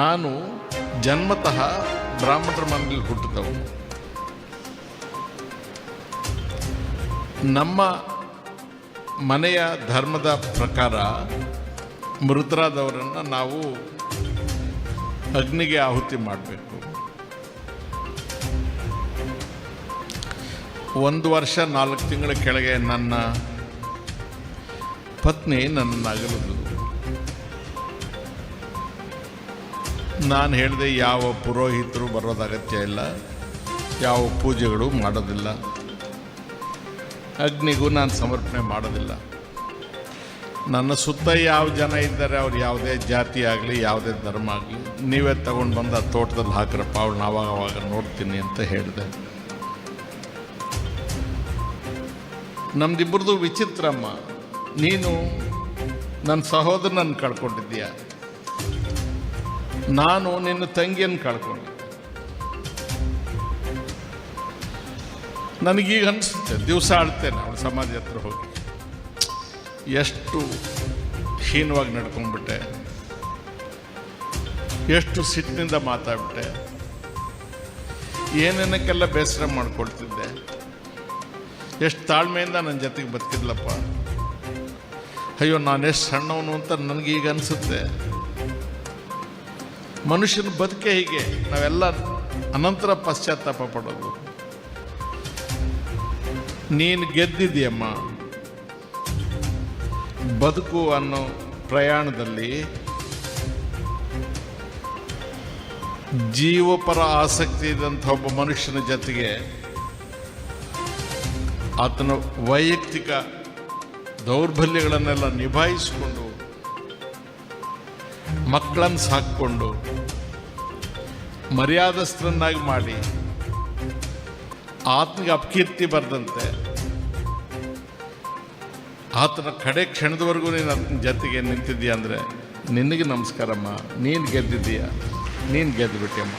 ನಾನು ಜನ್ಮತಃ ಬ್ರಾಹ್ಮಣರ ಮನೆಯಲ್ಲಿ ಹುಟ್ಟಿದವನು. ನಮ್ಮ ಮನೆಯ ಧರ್ಮದ ಪ್ರಕಾರ ಮೃತರಾದವರನ್ನು ನಾವು ಅಗ್ನಿಗೆ ಆಹುತಿ ಮಾಡಬೇಕು. ಒಂದು ವರ್ಷ ನಾಲ್ಕು ತಿಂಗಳ ಕೆಳಗೆ ನನ್ನ ಪತ್ನಿ ನನ್ನ ಅಗಲಿದ್ರು ನಾನು ಹೇಳಿದೆ ಯಾವ ಪುರೋಹಿತರು ಬರೋದು ಅಗತ್ಯ ಇಲ್ಲ, ಯಾವ ಪೂಜೆಗಳು ಮಾಡೋದಿಲ್ಲ. ಅಗ್ನಿಗೂ ನಾನು ಸಮರ್ಪಣೆ ಮಾಡೋದಿಲ್ಲ. ನನ್ನ ಸುತ್ತ ಯಾವ ಜನ ಇದ್ದಾರೆ, ಅವ್ರು ಯಾವುದೇ ಜಾತಿ ಆಗಲಿ, ಯಾವುದೇ ಧರ್ಮ ಆಗಲಿ, ನೀವೇ ತಗೊಂಡು ಬಂದು ಆ ತೋಟದಲ್ಲಿ ಹಾಕಿರಪ್ಪ ಅವ್ರನ್ನ ಅವಾಗ ಅವಾಗ ನೋಡ್ತೀನಿ ಅಂತ ಹೇಳಿದೆ. ನಮ್ದಿಬ್ಬರದು ವಿಚಿತ್ರಮ್ಮ. ನೀನು ನನ್ನ ಸಹೋದರನನ್ನು ಕಳ್ಕೊಂಡಿದ್ದೀಯ? ನಾನು ನಿನ್ನ ತಂಗಿಯನ್ನು ಕಳ್ಕೊಂಡೆ. ನನಗೀಗ ಅನಿಸುತ್ತೆ, ದಿವಸ ಆಳ್ತೇನೆ ಅವಳ ಸಮಾಧಿ ಹತ್ರ ಹೋಗಿ. ಎಷ್ಟು ಹೀನವಾಗಿ ನಡ್ಕೊಂಡ್ಬಿಟ್ಟೆ. ಎಷ್ಟು ಸಿಟ್ಟಿನಿಂದ ಮಾತಾಡ್ಬಿಟ್ಟೆ. ಏನೇನಕ್ಕೆಲ್ಲ ಬೇಸರ ಮಾಡ್ಕೊಳ್ತಿದ್ದೆ. ಎಷ್ಟು ತಾಳ್ಮೆಯಿಂದ ನನ್ನ ಜೊತೆಗೆ ಬದುಕಿದ್ಲಪ್ಪ. ಅಯ್ಯೋ ನಾನು ಎಷ್ಟು ಸಣ್ಣವನು ಅಂತ ನನಗೀಗ ಅನಿಸುತ್ತೆ. ಮನುಷ್ಯನ ಬದುಕೆ ಹೀಗೆ. ನಾವೆಲ್ಲ ಅನಂತರ ಪಶ್ಚಾತ್ತಾಪ ಪಡೋದು. ನೀನು ಗೆದ್ದಿದೆಯಮ್ಮ. ಬದುಕು ಅನ್ನೋ ಪ್ರಯಾಣದಲ್ಲಿ ಜೀವಪರ ಆಸಕ್ತಿ ಇದ್ದಂಥ ಒಬ್ಬ ಮನುಷ್ಯನ ಜೊತೆಗೆ ಆತನ ವೈಯಕ್ತಿಕ ದೌರ್ಬಲ್ಯಗಳನ್ನೆಲ್ಲ ನಿಭಾಯಿಸಿಕೊಂಡು ಮಕ್ಕಳನ್ನು ಸಾಕ್ಕೊಂಡು ಮರ್ಯಾದಸ್ಥರನ್ನಾಗಿ ಮಾಡಿ ಆತನಿಗೆ ಅಪಕೀರ್ತಿ ಬರದಂತೆ ಆತನ ಕಡೆ ಕ್ಷಣದವರೆಗೂ ನೀನು ಆತನ ಜೊತೆಗೆ ನಿಂತಿದ್ದೀಯ ಅಂದರೆ ನಿನಗೆ ನಮಸ್ಕಾರಮ್ಮ, ನೀನು ಗೆದ್ದಿದ್ದೀಯ, ನೀನು ಗೆದ್ದುಬಿಟ್ಟಿಯಮ್ಮ.